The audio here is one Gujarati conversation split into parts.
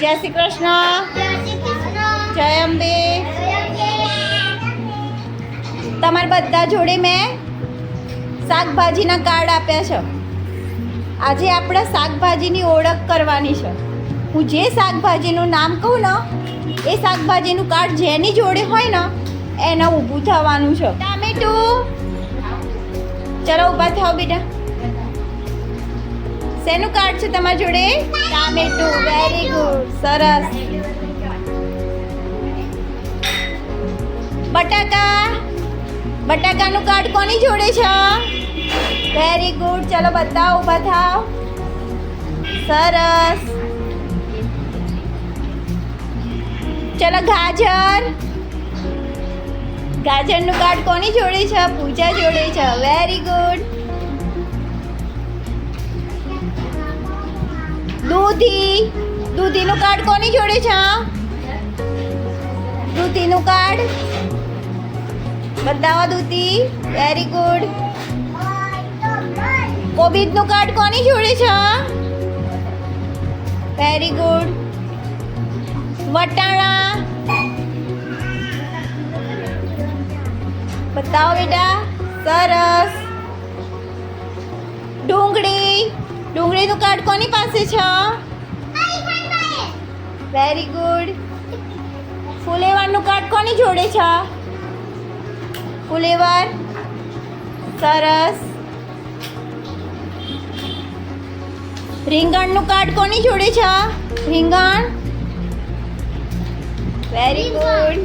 જય શ્રી કૃષ્ણ. જય અંબે. તમારા બધા જોડે મેં શાકભાજીના કાર્ડ આપ્યા છે. આજે આપણે શાકભાજીની ઓળખ કરવાની છે. હું જે શાકભાજીનું નામ કહું ને એ શાકભાજીનું કાર્ડ જેની જોડે હોય ને એને ઊભું થવાનું છે. ટામેટું. ચલો ઊભા થાવ બેટા. શેનું કાર્ડ છે તમારી જોડે? ટામેટું. વેરી ગુડ સરસ. બટાકા? બટાકાનું કાર્ડ કોની જોડે છે? વેરી ગુડ ચલો બધા ઊભા સરસ. ચલો ગાજર. ગાજરનું કાર્ડ કોની જોડે છે? પૂજા જોડે છે. વેરી ગુડ દૂધી? દૂધીનું કાર્ડ કોની જોડે છે દૂધીનું કાર્ડ? બતાવો દૂધી. વેરી ગુડ કોબીજનું કાર્ડ કોની જોડે છે વેરી ગુડ વટાણા? બતાવો બેટા. સરસ. ડુંગળીનું કાર્ડ કોની પાસે છે? વેરી ગુડ ફુલેવારનું કાર્ડ કોની જોડે છે? ફુલેવાર. સરસ. રીંગણનું કાર્ડ કોની જોડે છે? રીંગણ. વેરી ગુડ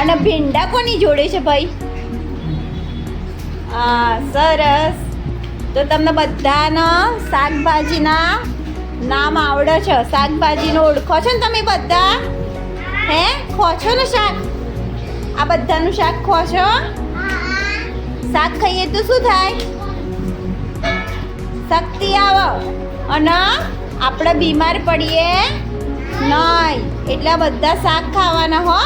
અને ભીંડા કોની જોડે છે ભાઈ? હા સરસ. તો તમને બધાના શાકભાજીના નામ આવડે છે. શાકભાજીનો ઓળખો છો ને તમે બધા? હે? ખો છો ને શાક? આ બધાનું શાક ખો છો? શાક ખાઈએ તો શું થાય? શક્તિ આવે. અને આપણે બીમાર પડીએ નહીં. એટલા બધા શાક ખાવાના હો.